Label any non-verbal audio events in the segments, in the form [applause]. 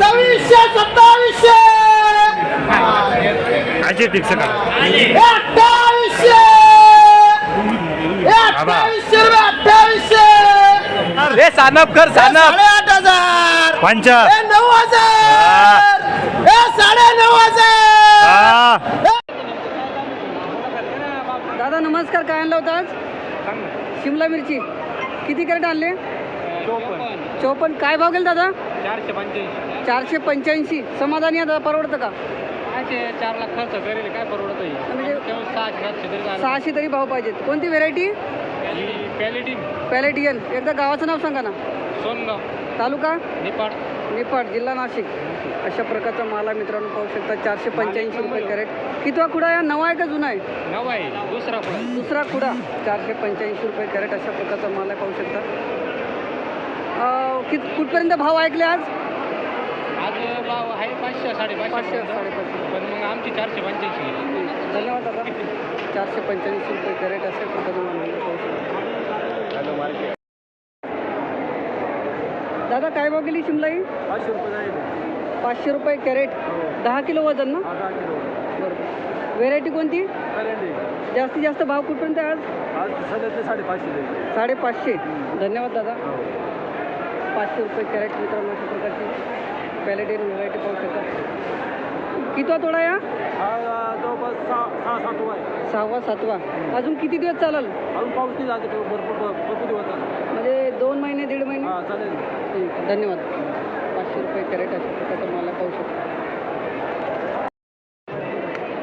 सव्वीसशे सत्तावीसशे अठ्ठावीसशे अठ्ठावीसशे रुपये अठ्ठावीसशे ए सानप कर सानप. साडेआठ हजार! पंच. नऊ हजार! ए साडे नऊ हजार. दादा नमस्कार. काय आणलं होतं आज? शिमला मिरची. किती कॅरेट आणले? चौपन्न काय भाव गेला दादा? चारशे पंच्याऐंशी. चारशे पंच्याऐंशी. समाधानी आहे दादा परवडतं का? चार लाख खर्च करेल काय परवडत म्हणजे सहाशे सातशे तरी झालं सहाशे तरी भाव पाहिजेत. कोणती व्हेरायटी ही पॅलेटिन पॅलेटियन एकदा गावाचं नाव सांगा ना. सोनगाव. तालुका? निपाड निफाड जिल्हा नाशिक. अशा प्रकारचा माल मित्रांनो पाहू शकता. चारशे पंच्याऐंशी रुपये कॅरेट. कितवा खुडा आहे? नवा आहे का जुना आहे? नऊ आहे दुसरा पण दुसरा खुडा. चारशे पंच्याऐंशी रुपये कॅरेट अशा प्रकारचा माल आहे पाहू शकता. कित कुठपर्यंत भाव ऐकले आज? आज भाव आहे पाचशे साडेपाचशे पाचशे. साडेपाचशे. पण मग आमची चारशे पंच्याऐंशी. धन्यवाद दादा. चारशे पंच्याऐंशी रुपये कॅरेट पाहू शकता दादा काय भाव गेली शिमलाई? पाचशे रुपये पाचशे रुपये कॅरेट. दहा किलो वजन ना? बरोबर व्हेरायटी कोणती? जास्तीत जास्त भाव कुठपर्यंत आज? आज सध्या साडेपाचशे साडेपाचशे. धन्यवाद दादा. पाचशे रुपये कॅरेट मित्रांनो अशा प्रकारची. पॅलेटेन व्हरायटी पाहू शकता. कितवा तोडा या? हा जवळपास सहा सहा सात आहे. सहावा सातवा. अजून किती दिवस चालेल? अजून पाऊस नाही जाते भरपूर भरपूर दिवस म्हणजे दोन महिने दीड महिने? हा चालेल. ठीक धन्यवाद. पाचशे रुपये कॅरेट अशा प्रकारचा मला पाहू शकता.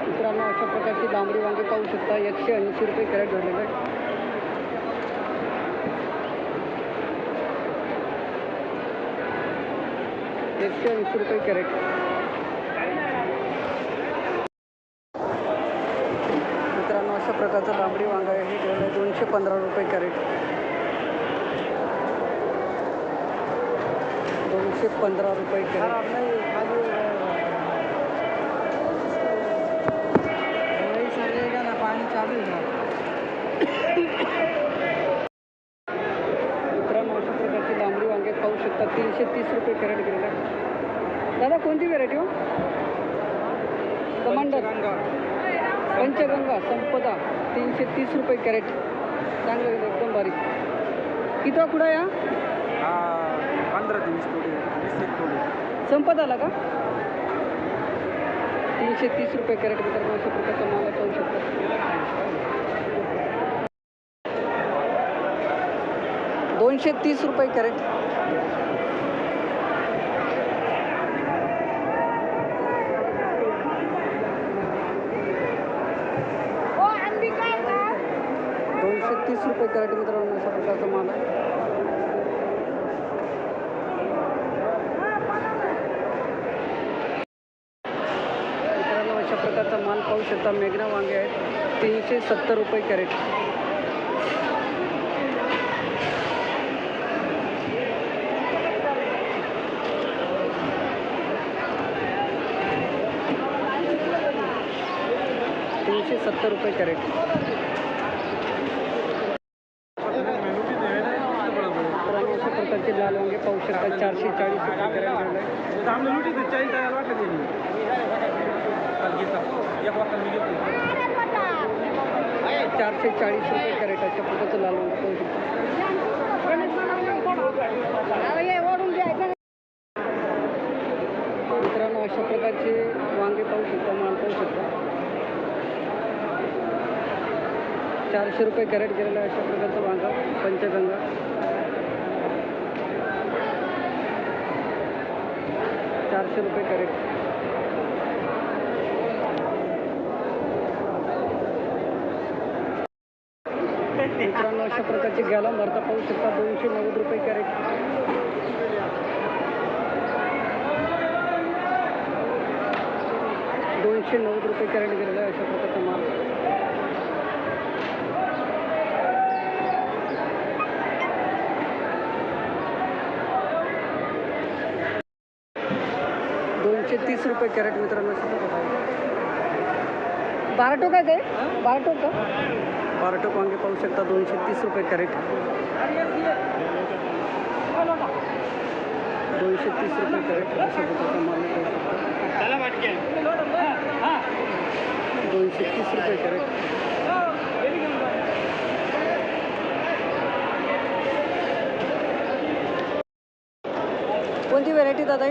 मित्रांनो अशा प्रकारची लांबडी वांगे पाहू शकता. एकशे ऐंशी रुपये कॅरेट झालेलं आहे एकशे वीस रुपये कॅरेट. मित्रांनो अशा प्रकारचं लांबडी वांगा आहे. हे दोनशे पंधरा रुपये कॅरेट. दोनशे पंधरा रुपये कॅरेट पाणी चालू मित्रांनो अशा प्रकारची लांबडी वांगे पाहू शकता तीनशे तीस रुपये कॅरेट गेलेलं आहे दादा कोणती व्हेरायटी हो कमांडर पंचगंगा संपदा तीनशे तीस रुपये कॅरेट. चांगलं गेलं एकदम बारीक कितवा कुडा या? पंधरा ते वीस थोडे वीस एक थोडे संपदाला का? तीनशे तीस रुपये कॅरेट अशा प्रकारचा माल आहे, पाहू शकता. दोनशे तीस रुपये कॅरेट दोनशे तीस रुपये कॅरेट मित्रांनो अशा प्रकारचा माल आहे. मित्रांनो अशा प्रकारचा माल पाहू शकता. मेघना वांगे आहेत. तीनशे सत्तर रुपये कॅरेट. तीनशे सत्तर रुपये कॅरेट मित्रांनो अशा प्रकारचे लाल वांगे पाहू शकता चारशे चाळीस रुपये कॅरेट झालं आहे चारशे चाळीस रुपये कॅरेट अशा प्रकारचं लाल पाहू मित्रांनो अशा प्रकारचे वांगे पाहू शकता माल पाहू शकता. चारशे रुपये कॅरेट केलेला अशा प्रकारचं वांगा पंचगंगा. पाचशे रुपये करेक्ट मित्रांनो अशा प्रकारचे गॅलम भरता पाहू शकता. दोनशे नव्वद रुपये कॅरेट. दोनशे नव्वद रुपये कॅरेट गेलेला आहे अशा प्रकारचा माल दोनशे तीस रुपये कॅरेट मित्रांनो. बारा टोक आहे ते? बारा टोक का? बारा टोक वांगे पाहू शकता दोनशे तीस रुपये कॅरेट. दोनशे तीस रुपये कॅरेट. दोनशे तीस रुपये कॅरेट. कोणती व्हेरायटी दादा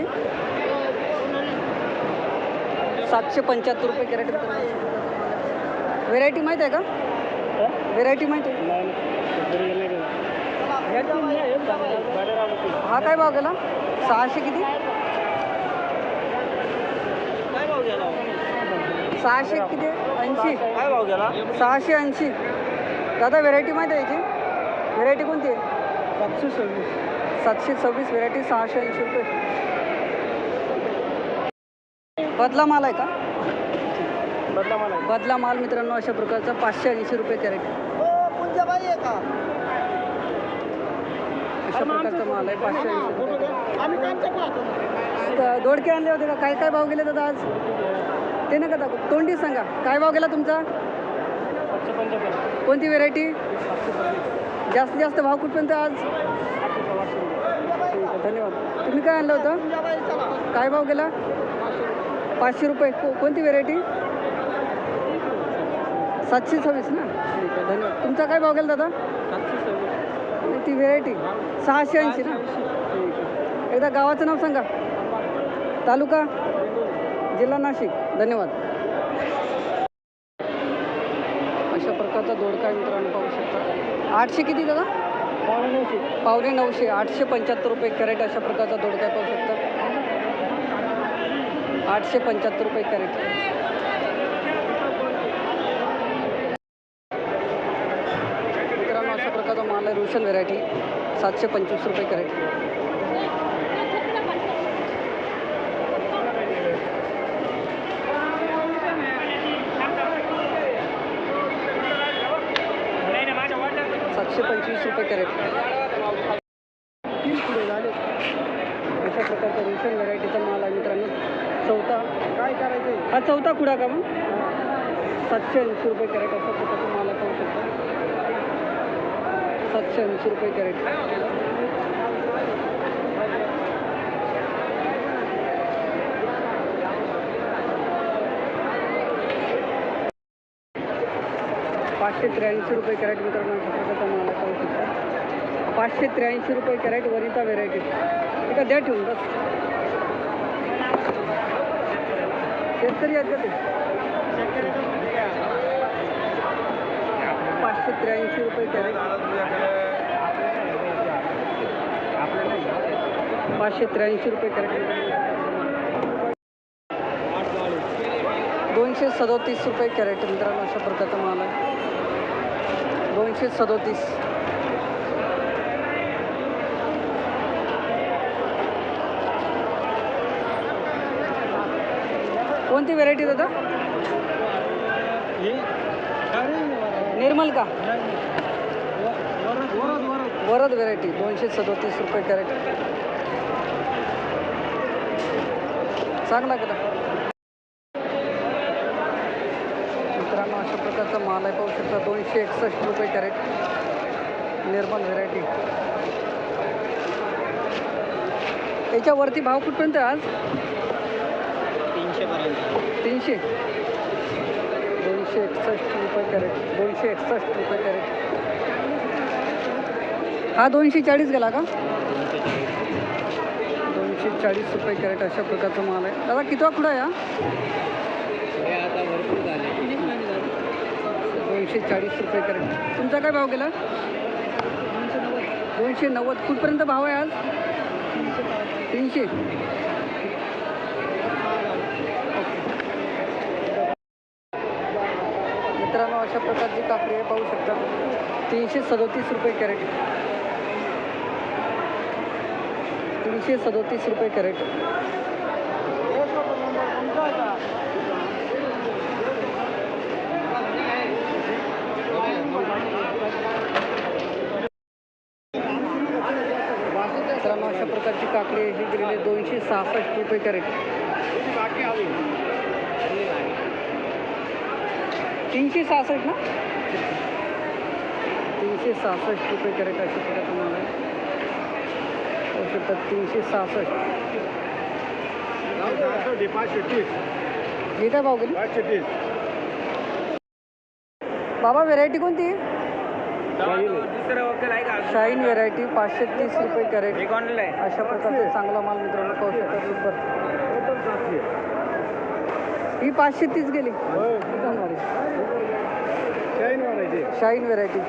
सातशे पंच्याहत्तर रुपये कॅरेट व्हेरायटी माहीत आहे का? व्हेरायटी माहीत आहे? हा काय भाव गेला? सहाशे किती? सहाशे किती? ऐंशी. काय भाव गेला? सहाशे ऐंशी. दादा व्हेरायटी माहीत आहे याची? व्हेरायटी कोणती आहे? सातशे सव्वीस. सातशे सव्वीस व्हेरायटी सहाशे ऐंशी रुपये. बदला माल आहे का? बदला मला बदला माल मित्रांनो अशा प्रकारचा पाचशे ऐंशी रुपये कॅरेट. अशा प्रकारचा माल आहे पाचशे ऐंशी. तर दोडके आणले होते का? काय काय भाव गेले दादा आज? ते नका दाखव. तोंडी सांगा. काय भाव गेला तुमचा? कोणती व्हेरायटी जास्तीत जास्त भाव कुठपर्यंत आज? आहे, धन्यवाद. तुम्ही काय आणलं होतं? काय भाव गेला? पाचशे रुपये. को कोणती व्हेरायटी सातशे सव्वीस ना? ठीक आहे धन्यवाद तुमचा काय भाव गेला दादा? ती व्हेरायटी सहाशे ऐंशी ना? ठीक आहे एकदा गावाचं नाव सांगा. तालुका? जिल्हा नाशिक. धन्यवाद. अशा प्रकारचा दोडका मित्रांनो पाहू शकता. आठशे किती दादा? पावणे नऊशे. आठशे पंच्याहत्तर रुपये कॅरेट अशा प्रकारचा दोडका पाहू शकता. आठशे पंच्याहत्तर रुपये कॅरेट. मित्रांनो अशा प्रकारचा माल आहे रोशन व्हेरायटी सातशे पंचवीस रुपये कॅरेट. सातशे पंचवीस रुपये कॅरेट अशा प्रकारचा रोशन व्हेरायटीचा माल आहे मित्रांनो चौथा काय करायचं हा चौथा खुडा का मग? सातशे ऐंशी रुपये कॅरेट अशा प्रकारचा तुम्हाला पाहू शकता? सातशे ऐंशी रुपये कॅरेट. पाचशे त्र्याऐंशी रुपये कॅरेट मित्रांनो अशा तुम्हाला पाहू शकता. पाचशे त्र्याऐंशी रुपये कॅरेट वनिता व्हेरायटी एका द्या ठेवून बस. शेतकरी आहेत का ते? पाचशे त्र्याऐंशी रुपये कॅरेट. पाचशे त्र्याऐंशी रुपये कॅरेट. दोनशे सदोतीस रुपये कॅरेट मित्रांनो अशा प्रकारचा माल आहे. दोनशे सदोतीस. कोणती व्हेरायटी दादा? निर्मल का? वरद व्हेरायटी दोनशे सदोतीस रुपये कॅरेट चांगला का मित्रांनो अशा प्रकारचा माल आहे पाहू शकता दोनशे एकसष्ट रुपये कॅरेट निर्मल व्हेरायटी याच्यावरती भाव कुठपर्यंत आज? तीनशे पर्यंत तीनशे? दोनशे एकसष्ट रुपये कॅरेट. दोनशे एकसष्ट रुपये कॅरेट. हा दोनशे चाळीस गेला का? दोनशे चाळीस रुपये कॅरेट अशा प्रकारचा माल आहे. दादा कितवा खुडा आहे हा? आता भरपूर झाले. दोनशे चाळीस रुपये कॅरेट. तुमचा काय भाव गेला? दोनशे नव्वद. कुठपर्यंत भाव आहे आज? तीनशे मित्रांनो अशा प्रकारची काकडी आहे पाहू शकता. तीनशे सदोतीस रुपये कॅरेट. तीनशे सदोतीस रुपये कॅरेट. मित्रांनो अशा प्रकारची काकडी ही गेलेली दोनशे सहासष्ट रुपये कॅरेट. तीनशे सहासष्ट ना? तीनशे सहासष्ट रुपये कॅरेट अशा प्रकारचा माल आहे पाहू शकता तीनशे सहासष्ट. पाचशे तीस ही काय भाव गेली पाचशे तीस बाबा व्हेरायटी कोणती? शाईन व्हेरायटी पाचशे तीस रुपये कॅरेट आहे अशा प्रकारचा चांगला माल मित्रांनो पाहू शकता सुपर ही पाचशे तीस गेली. एकदम भारी. शाईन व्हेरायटी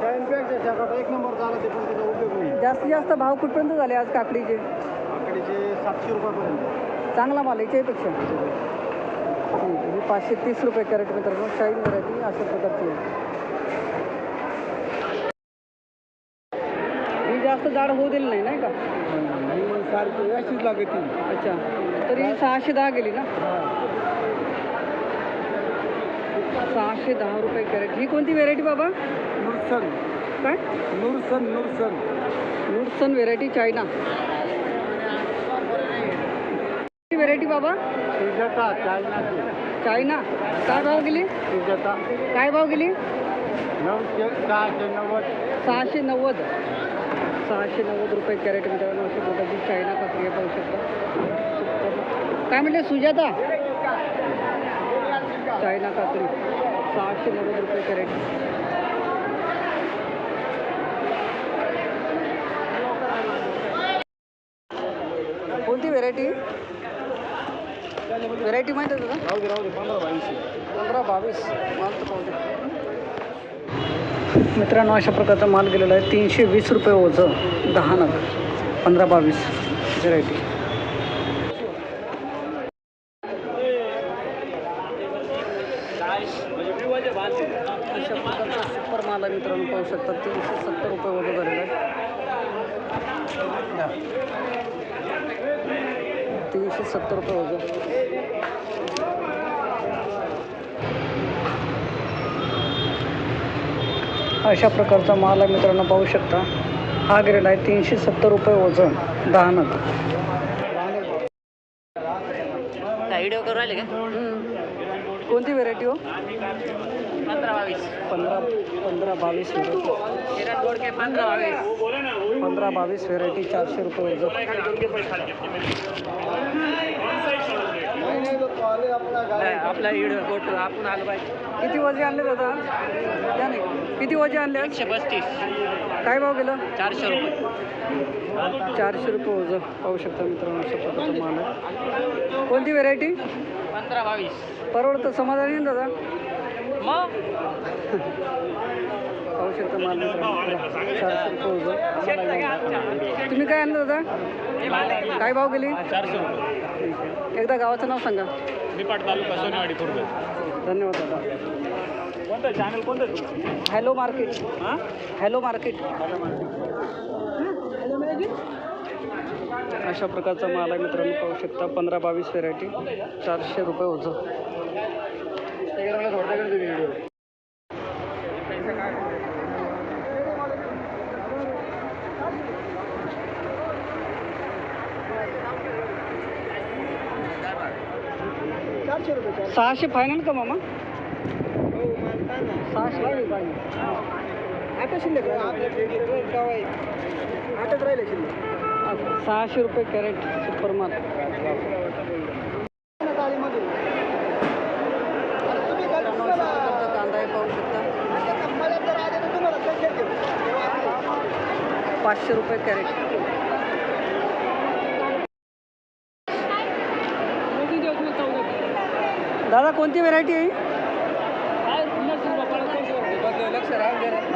शाईनपेक्षा शाखाट एक नंबर झाला ते पण त्याचा उपयोग नाही जास्तीत जास्त भाव कुठपर्यंत झाले आज काकडीचे? आकडेचे सातशे रुपयापर्यंत. चांगला माल याच्यापेक्षा. ठीक आहे. ही पाचशे तीस रुपये कॅरेट मित्रांनो. शाईन व्हेरायटी अशा प्रकारची आहे. ही जास्त जाड होऊ दिली नाही नाही का? ही सारखी अशीच लागते अच्छा. तरी सहाशे दहा गेली ना? सहाशे दहा रुपये कॅरेट. ही कोणती व्हेरायटी बाबा? नुरसन. काय? नुरसन नुरसन. नुडसन व्हेरायटी चायना. व्हेरायटी बाबा? सुजाता चायना. काय भाव गेली? सुजाता काय भाव गेली? नऊशे सहाशे नव्वद. सहाशे नव्वद. सहाशे नव्वद रुपये कॅरेट मित्रांनो अशी प्रकारची चायना आहे पाहू शकता. काय म्हटले सुजाता? चायना काकडी सहाशे नव्वद रुपये कॅरेट. कोणती व्हेरायटी व्हेरायटी माहिती आहे तुला पंधरा बावीसशे पंधरा बावीस. माल तर पाहू मित्रांनो अशा प्रकारचा माल गेलेला आहे. तीनशे वीस रुपये ओझं दहा नग पंधरा बावीस व्हेरायटी अशा प्रकारचा सुपर माल आहे मित्रांनो पाहू शकता तीनशे सत्तर रुपये ओझं झालेलं आहे तीनशे सत्तर रुपये ओझं अशा प्रकारचा माल आहे मित्रांनो पाहू शकता. हा गेलेला आहे तीनशे सत्तर रुपये वजन दहा नग. व्हिडिओ करू राहिले का? कोणती व्हेरायटी हो? पंधरा बावीस पंधरा पंधरा बावीस पंधरा बावीस व्हेरायटी चारशे रुपये वजन. नाही, आपला फोटो आपण आलो पाहिजे किती वजे आणले दादा नाही किती वजे आणले? एकशे पस्तीस. काय भाव गेलं? चारशे रुपये. चारशे रुपये वजन. पाहू शकता मित्रांनो प्रकारचा माल कोणती व्हेरायटी पंधरा बावीस. परवडतं समाधानी आहे ना दादा? मग? पाहू शकता माल चारशे रुपये वजन. तुम्ही काय आणलं दादा? काय भाव गेली? चारशे रुपये. एकदा गावाचं नाव सांगा. निपाट तालुका सोनेवाडी खुर्द धन्यवाद दादा. कोणतं? चॅनल कोणतं हॅलो मार्केट हां? हॅलो मार्केट अशा प्रकारचा माल आहे मित्रांनो पाहू शकता. पंधरा बावीस व्हेरायटी चारशे रुपये ओझं सहाशे फायनल का मामा? सहाशे. आता शिल्लक आताच राहिले शिल्लक सहाशे रुपये कॅरेट सुपर माल कांदा आहे पाहू शकता पाचशे रुपये कॅरेट दादा कोणती व्हेरायटी आहे?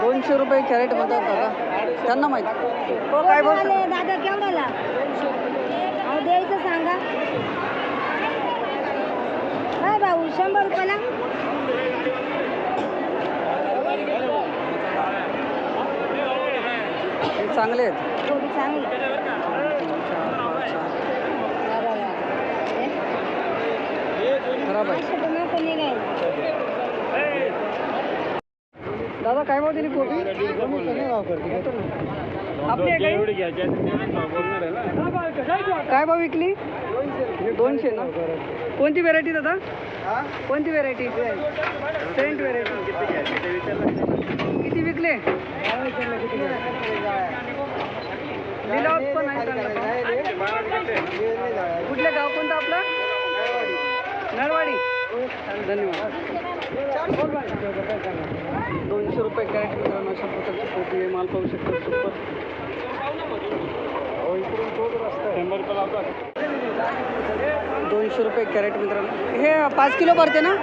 दोनशे रुपये कॅरेट म्हणतात दादा. त्यांना माहिती. हो काय दादा केवढ्याला? द्यायचं सांगा. काय भाऊ शंभर रुपयाला? हे चांगले आहेत. थोडी चांगली. खराब आहे दादा काय भाव दिली कोबी आपली आहे काय? काय भाव विकली? दोनशे ना? कोणती व्हेरायटी दादा? कोणती व्हेरायटी सेंट व्हेरायटी विकले? लिलावत पण आहे चांगला. कुठलं गाव कोणतं आपलं? नळवाडी. धन्यवाद. दोनशे रुपये कॅरेट मित्रांनो अशा प्रकारचे कोबी माल पाहू शकतो. सुपर. दोनशे रुपये कॅरेट मित्रांनो. हे पाच किलो भरते ना?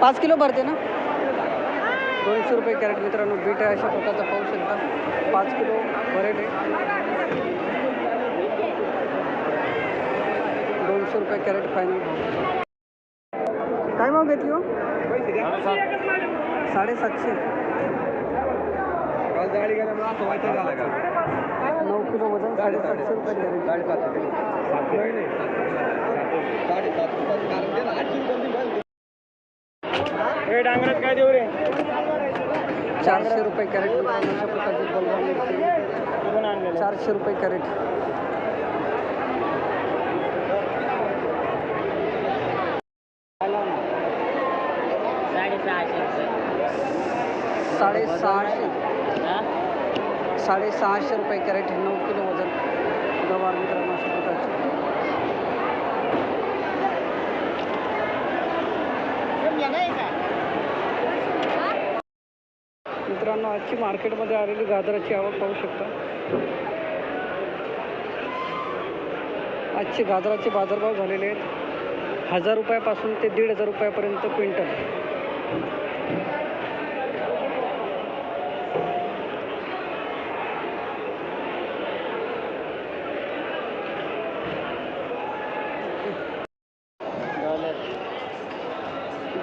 पाच किलो भरते ना? दोनशे रुपये कॅरेट मित्रांनो बीट आहे अशा प्रकारचा पाहू शकता. पाच किलो भरेट आहे. दोनशे रुपये कॅरेट फायनल भाव घेतली हो. साडेसातशे. नऊ किलो वजन साडेसातशे रुपये हे डांगरात काय देऊ रे चारशे रुपये कॅरेट. चारशे रुपये कॅरेट. साडेसहाशे. साडेसहाशे रुपये कॅरेट नऊ किलो वजन. गवार मित्रांनो मित्रांनो आजची मार्केटमध्ये आलेली गाजराची आवक पाहू शकता. आजचे गाजराचे बाजारभाव झालेले आहेत. हजार रुपयापासून ते दीड हजार रुपयापर्यंत क्विंटल.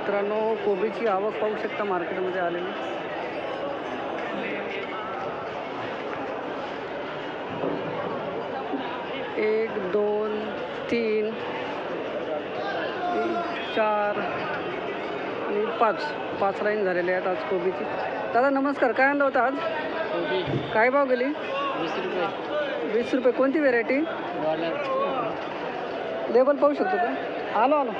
मित्रांनो कोबीची आवक पाहू शकता मार्केटमध्ये आलेली. एक दोन तीन चार पाच पाच लाईन झालेले आहेत आज कोबीची. दादा नमस्कार. काय आणलं होतं आज? काय भाव गेली? वीस रुपये. वीस रुपये. कोणती व्हेरायटी लेबल पाहू शकतो का? आलो आलो.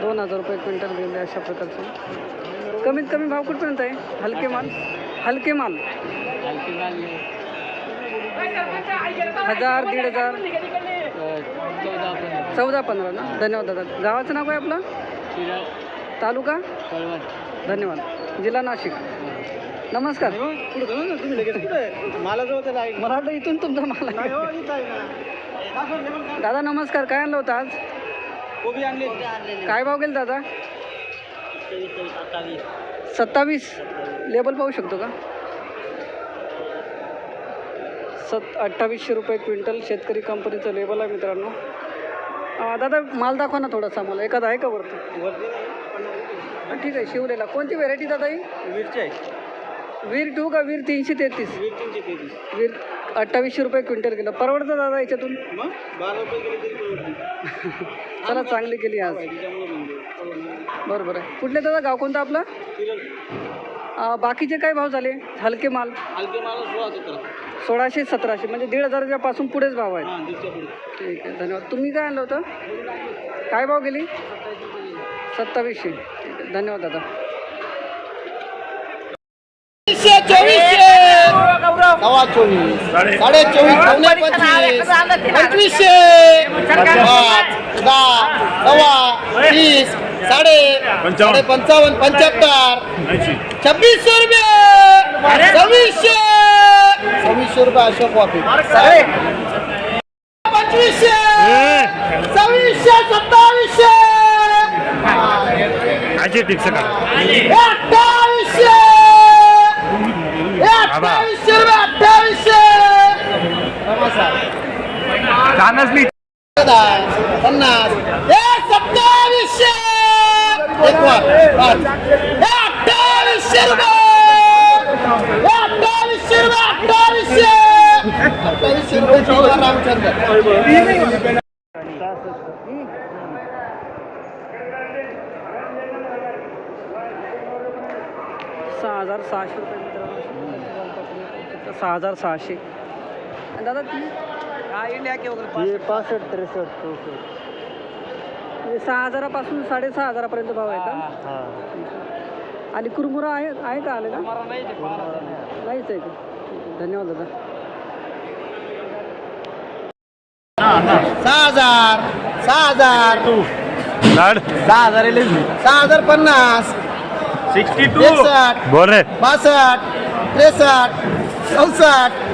दोन हजार रुपये क्विंटल गेले अशा प्रकारचे. कमीत कमी भाव कुठपर्यंत आहे? हलके माल? हलके माल. हजार दीड हजार. चौदा पंधरा ना? धन्यवाद दादा. गावाचं नाव काय आपलं? तालुका? धन्यवाद. जिल्हा नाशिक. नमस्कार. मला मला वाटलं इथून तुमचा माल आहे. दादा नमस्कार. काय आणलं होतं आज? कोबी आणली काय भाव गेल दादा? सत्तावीस? लेबल पाहू शकतो का? सत अठ्ठावीसशे रुपये क्विंटल शेतकरी कंपनीचं लेबल आहे मित्रांनो. दादा माल दाखवा ना थोडासा मला. एखादा आहे का वरती? हा, ठीक आहे शिवलेला. कोणती व्हेरायटी दादा ही? मिरची आहे. वीर टू का वीर तीनशे तेहतीस? वीस तीनशे तेवीस वीर अठ्ठावीसशे रुपये क्विंटल गेलं. परवडतं दादा याच्यातून? मग? बारा रुपये गेले तरी परवडते. [laughs] चला चांगली केली आज. त्याच्यामुळे म्हणजे बरोबर आहे कुठले दादा? गाव कोणतं आपलं? अं, बाकीचे काय भाव झाले? हलके माल? हलके माल सोळा सतरा. सोळाशे सतराशे म्हणजे दीड हजाराच्या पासून पुढेच भाव हां पुढे. ठीक आहे धन्यवाद. तुम्ही काय आणलं होतं? काय भाव गेली? सत्तावीसशे. ठीक आहे धन्यवाद दादा. सव्वा चोवीस. साडे चोवीस पावणे पंचवीस. पंचवीसशे. पाच दहा सव्वा तीस साडे साडे पंचावन्न पंच्याहत्तर. छब्बीसशे रुपये. सव्वीसशे. सव्वीसशे रुपये अशोक वापी. पंचवीसशे! सव्वीसशे सत्तावीसशे! अठ्ठावीसशे! अठ्ठावीसशे रुपये अठ्ठावीसशे! पन्नास. हे सत्तावीसशे! एकवार पाच हे अठ्ठावीसशे रुपये हे अठ्ठावीसशे रुपये अठ्ठावीसशे अठ्ठावीसशे रुपये शिवा रामचंद्र सहा हजार सहाशे रुपये मित्रांनो. सहा हजार सहाशे. आणि दादा तुम्ही? हे पासष्ट त्रेसष्ट चौसष्ट. म्हणजे सहा हजारापासून साडेसहा हजारापर्यंत भाव आहे का? हां आणि कुरमुरा आहे आहे का आलेला? नाहीच आहे का? धन्यवाद दादा सहा हजार सहा हजार. लाड. सहा हजार सहा हजार पन्नास. Sixty two. एकसष्ट. बोल रे बासष्ट. त्रेसष्ट. चौसष्ट.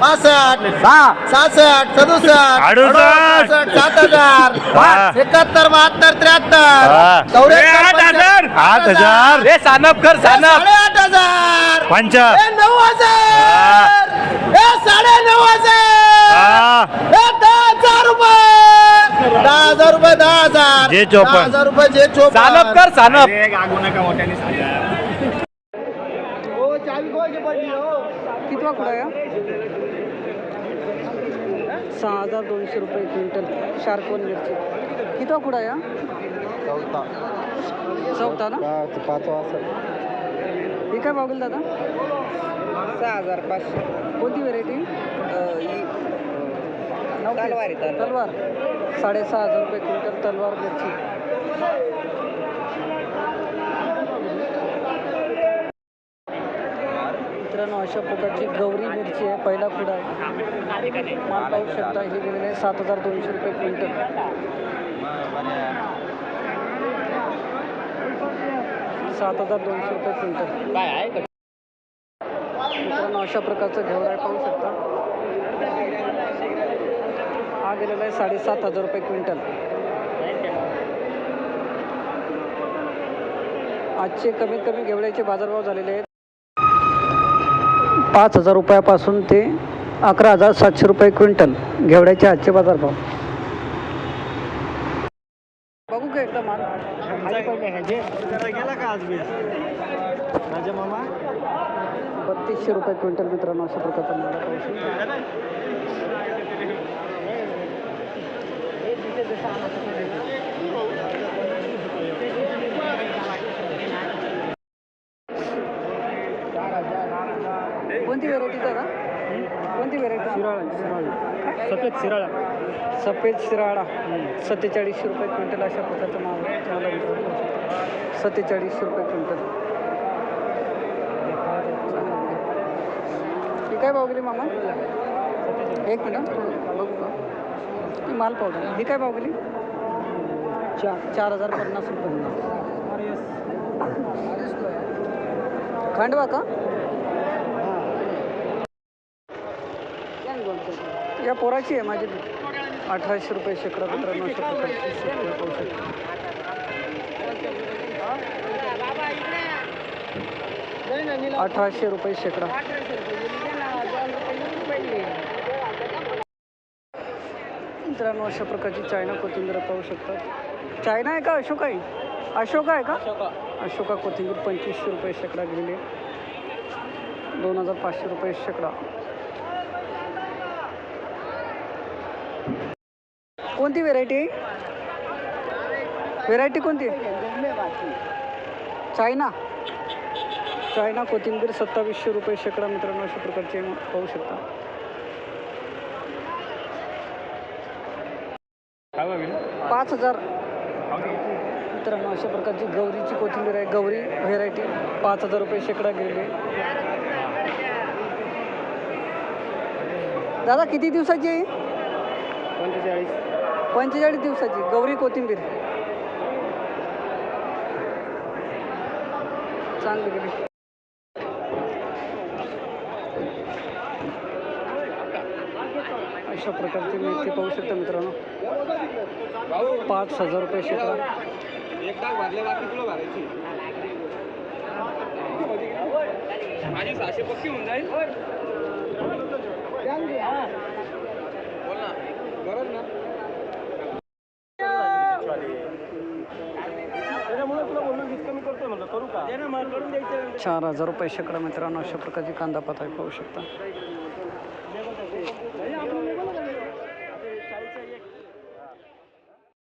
पासष्ट सहासष्ट सदुसष्ट. अडुसष्ट. सात हजार. हा. एकाहत्तर बहात्तर हा. त्र्याहत्तर चौऱ्याहत्तर आठ हजार. आठ हजार. ए, साडेआठ हजार. पंचा नऊ हजार. साडे नऊ हा. दहा हजार रुपये! दहा हजार रुपये दहा हजार! जे चोपन्न. दहा हजार रुपये जे चोपन्न. सानप कर सानप. आहे हा? सहा हजार दोनशे रुपये क्विंटल शार्कवन मिरची कितवा कुठं आहे हा? चौथा. ना? हे काय भाव गेलं दादा? सहा हजार पाचशे. कोणती व्हेरायटी तलवार आहे, तलवार. तलवार. साडेसहा हजार रुपये क्विंटल तलवार मिरची मित्रांनो अशा प्रकारची गौरी मिरची आहे पहिला खुडा आहे माल पाहू शकता हे गेलेले आहे सात हजार दोनशे रुपये क्विंटल. सात हजार दोनशे रुपये क्विंटल. मित्रांनो अशा प्रकारचं घेवडा आहे पाहू शकता. हा गेलेला आहे साडेसात हजार रुपये क्विंटल. आजचे कमीत कमी घेवड्याचे बाजारभाव झालेले आहेत. पाच हजार रुपयापासून ते अकरा हजार सातशे रुपये क्विंटल घेवड्याचे आजचे बाजारभाव बघू का एकदा माल गेला का आज बी माझ्या मामा बत्तीसशे रुपये क्विंटल मित्रांनो अशा प्रकारचा माल पाहू शकता कोणती व्हेरायटी दादा कोणती व्हेरायटी शिराळा सफेद शिराळा. सफेद शिराळा. सत्तेचाळीसशे रुपये क्विंटल अशा प्रकारचा माल. तुम्हाला सत्तेचाळीसशे रुपये क्विंटल. काय भाव गेली मामा. एक मिनिट बघू का? माल पावडर ही काय भाव गेली चार चार हजार पन्नास रुपये. खांडवा का? या पोराची आहे माझी. अठराशे रुपये शेकडा मित्रांनो अशा अठराशे रुपये शेकडा. मित्रांनो अशा प्रकारची चायना कोथिंबीर पाहू शकता. चायना आहे का अशोका आहे? अशोका आहे का? अशोका कोथिंबीर पंचवीसशे रुपये शेकडा गेलेली आहे. दोन हजार पाचशे रुपये शेकडा. कोणती व्हेरायटी आहे व्हेरायटी कोणती? चायना. चायना कोथिंबीर सत्तावीसशे रुपये शेकडा मित्रांनो अशा प्रकारचे पाहू शकता. पाच हजार. मित्रांनो अशा प्रकारची गौरीची कोथिंबीर आहे. गौरी व्हेरायटी पाच हजार रुपये शेकडा आहे दादा किती दिवसाची आहे पंचेचाळीस. पंचेचाळीस दिवसाची. गौरी कोथिंबीर. चांगली गेली अशा प्रकारची मेथी पाहू शकता मित्रांनो. पाच हजार रुपये शेकडा द्यायचं चार हजार रुपये शेकडा मित्रांनो अशा प्रकारची कांदा पात आहे पाहू शकता.